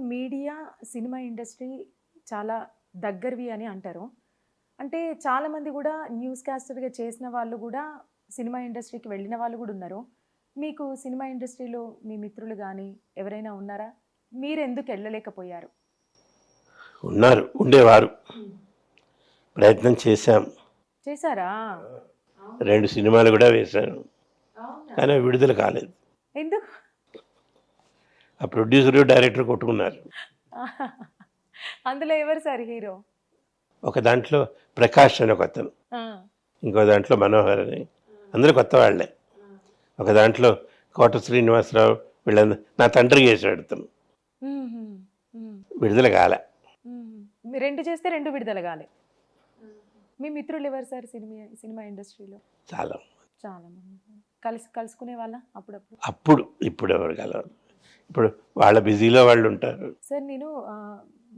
Media cinema industry చాలా దగ్గరవి అని అంటారు. అంటే చాలామంది కూడా న్యూస్ కాస్టర్గా చేసిన వాళ్ళు కూడా సినిమా ఇండస్ట్రీకి వెళ్ళిన వాళ్ళు కూడా ఉన్నారు. మీకు సినిమా ఇండస్ట్రీలో మీ మిత్రులు కానీ ఎవరైనా ఉన్నారా? మీరు ఎందుకు వెళ్ళలేకపోయారు? ఉన్నారు ఉండేవారు. ప్రయత్నం చేశాం. చేశారా? రెండు సినిమాలు కూడా వేశాను. కానీ విడుదల కాలేదు. ఎందుకు? ఆ ప్రొడ్యూసర్ డైరెక్టర్ కొట్టుకున్నారు. అందులో ఎవరు సార్ హీరో? ఒక దాంట్లో ప్రకాష్ అని ఒక అతను. ఇంకో దాంట్లో మనోహర్ అని. అందరూ కొత్త వాళ్ళే. ఒక దాంట్లో కోట శ్రీనివాసరావు వీళ్ళందరూ నా తండ్రి చేశాడు అతను. విడుదల కాలే. రెండు చేస్తే రెండు విడుదల కాలే. మీ మిత్రులు ఎవరు సార్ సినిమా సినిమా ఇండస్ట్రీలో? చాలా చాలా కలిసి కలుసుకునే వాళ్ళ? అప్పుడప్పుడు? అప్పుడు ఇప్పుడు ఎవరు కలవరు. ఇప్పుడు వాళ్ళ బిజీలో వాళ్ళు ఉంటారు సార్ నేను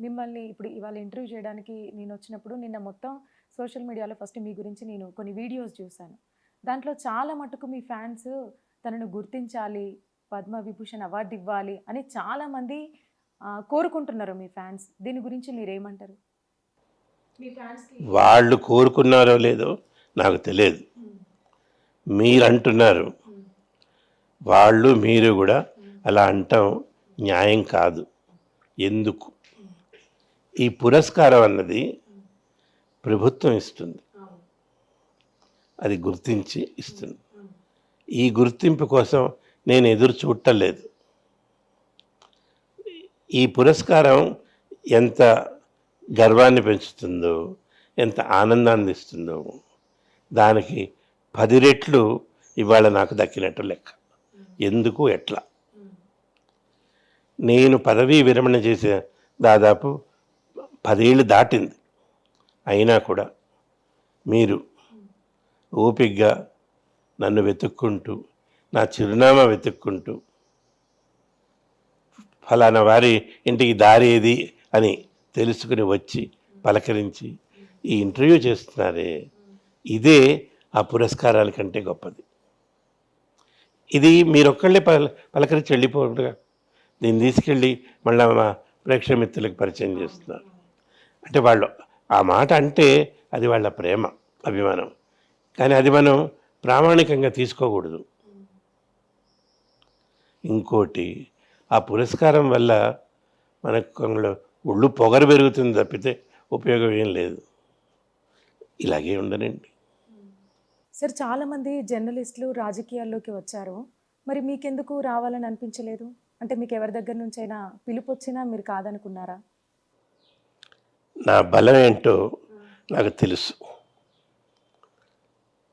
మిమ్మల్ని ఇప్పుడు ఇవాళ ఇంటర్వ్యూ చేయడానికి నేను వచ్చినప్పుడు నిన్న మొత్తం సోషల్ మీడియాలో ఫస్ట్ మీ గురించి నేను కొన్ని వీడియోస్ చూశాను. దాంట్లో చాలా మటుకు మీ ఫ్యాన్స్ తనను గుర్తించాలి పద్మ విభూషణ్ అవార్డు ఇవ్వాలి అని చాలామంది కోరుకుంటున్నారు మీ ఫ్యాన్స్. దీని గురించి మీరేమంటారు? వాళ్ళు కోరుకున్నారో లేదో నాకు తెలియదు. మీరు అంటున్నారు వాళ్ళు మీరు కూడా అలా అంటాం న్యాయం కాదు. ఎందుకు? ఈ పురస్కారం అన్నది ప్రభుత్వం ఇస్తుంది. అది గుర్తించి ఇస్తుంది. ఈ గుర్తింపు కోసం నేను ఎదురు చూడలేదు ఈ పురస్కారం ఎంత గర్వాన్ని పెంచుతుందో ఎంత ఆనందాన్ని ఇస్తుందో దానికి పది రెట్లు ఇవాళ నాకు దక్కినట్టు లెక్క. ఎందుకు? ఎట్లా? నేను పదవీ విరమణ చేసే దాదాపు పదేళ్ళు దాటింది. అయినా కూడా మీరు ఓపిగ్గా నన్ను వెతుక్కుంటూ నా చిరునామా వెతుక్కుంటూ ఫలానా వారి ఇంటికి దారి ఏది అని తెలుసుకుని వచ్చి పలకరించి ఈ ఇంటర్వ్యూ చేస్తున్నారే ఇదే ఆ పురస్కారాల కంటే గొప్పది. ఇది మీరొక్కళ్ళే పల పలకరించి వెళ్ళిపోగా దీన్ని తీసుకెళ్ళి మళ్ళీ మా ప్రేక్షక మిత్రులకు పరిచయం చేస్తున్నారు అంటే వాళ్ళు ఆ మాట అంటే అది వాళ్ళ ప్రేమ అభిమానం. కానీ అది మనం ప్రామాణికంగా తీసుకోకూడదు. ఇంకోటి ఆ పురస్కారం వల్ల మనకు ఒళ్ళు పొగరు పెరుగుతుంది తప్పితే ఉపయోగం ఏం లేదు. ఇలాగే ఉండనండి. సార్ చాలామంది జర్నలిస్టులు రాజకీయాల్లోకి వచ్చారు. మరి మీకెందుకు రావాలని అనిపించలేదు? అంటే మీకు ఎవరి దగ్గర నుంచైనా పిలుపు వచ్చినా మీరు కాదనుకున్నారా? నా బలం ఏంటో నాకు తెలుసు.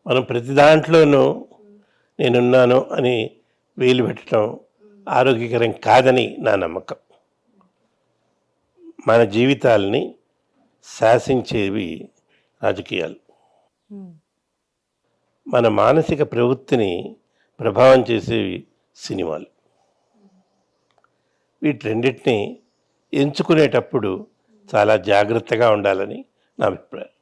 మనం ప్రతి దాంట్లోనూ నేనున్నాను అని వేలు పెట్టడం ఆరోగ్యకరం కాదని నా నమ్మకం. మన జీవితాలని శాసించేవి రాజకీయాలు. మన మానసిక ప్రవృత్తిని ప్రభావం చేసేవి సినిమాలు. వీటి ఎంచుకునేటప్పుడు చాలా జాగ్రత్తగా ఉండాలని నా అభిప్రాయం.